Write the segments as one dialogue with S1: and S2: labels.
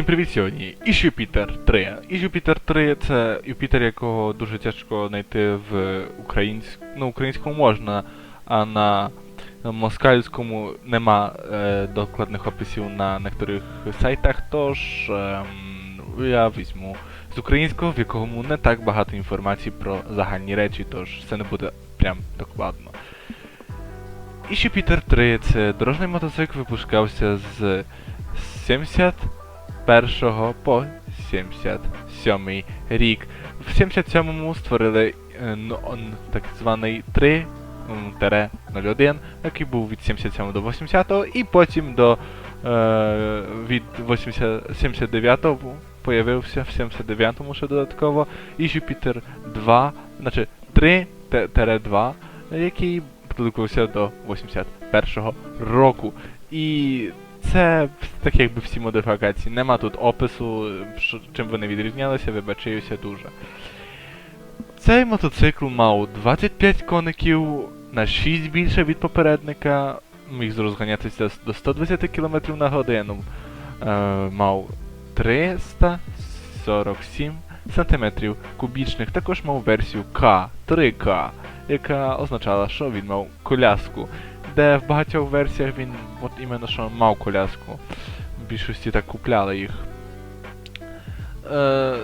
S1: Всім привіт сьогодні. І Юпітер 3. І Юпітер 3 це Юпітер, якого дуже тяжко знайти в українсь... ну, українському можна, а на москальському нема е, докладних описів на некоторих сайтах, тож ем, я візьму з українського, в якому не так багато інформації про загальні речі, тож це не буде прям докладно. І Юпітер 3 це дорожній мотоцикл випускався з 71 по 77 рік. В 77-му створили е, ну, так званий 3-01, який був від 77 до 80-го, і потім до е, від 80, 79 появився в 79-му ще додатково і Jupiter 2, значить 3-2, який продукувався до 81-го року. І це так якби всі модифікації. Нема тут опису, чим вони відрізнялися, вибачаюся дуже. Цей мотоцикл мав 25 коників на 6 більше від попередника, міг розганятися до 120 км на годину. Е, мав 347 см кубічних, також мав версію К, 3К, яка означала, що він мав коляску де в багатьох версіях він от іменно що мав коляску. В більшості так купляли їх. Е,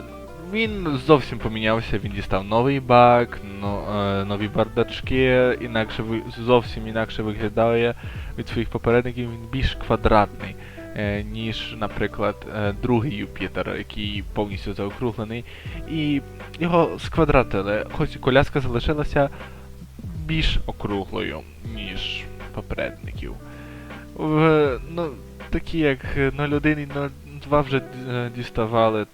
S1: він зовсім помінявся, він дістав новий бак, но, е, нові бардачки, інакше зовсім інакше виглядає від своїх попередників, він більш квадратний, е, ніж, наприклад, е, другий Юпітер, який повністю заокруглений. І його сквадратили, хоч коляска залишилася більш округлою, ніж попередників. В, ну, такі як 01 і 02 вже е, діставали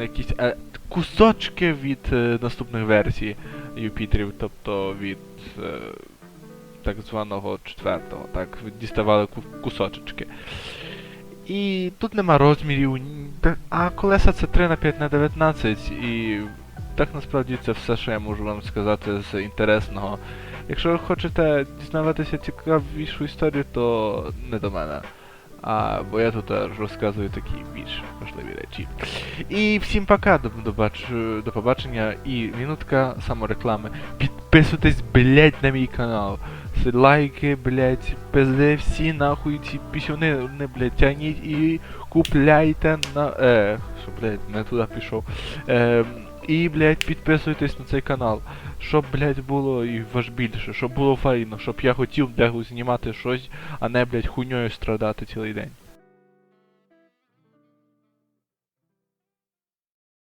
S1: якісь е, кусочки від е, наступних версій Юпітерів, тобто від е, так званого четвертого, так, діставали ку- кусочечки. І тут нема розмірів, а колеса це 3 на 5 на 19 і так насправді це все, що я можу вам сказати з інтересного. Якщо хочете дізнаватися цікавішу історію, то не до мене. А, бо я тут аж розказую такі більш важливі речі. І всім пока, до, до, бач- до побачення і минутка самореклами. Підписуйтесь, блять, на мій канал. Лайки, блять, пизди всі нахуй ці пісюни, не, блять, тяніть і купляйте на. Е, що, блять, не туди пішов. Е, і, блядь, підписуйтесь на цей канал щоб, блядь, було і ваш більше, щоб було файно, щоб я хотів дегу знімати щось, а не, блядь, хуйньою страдати цілий день.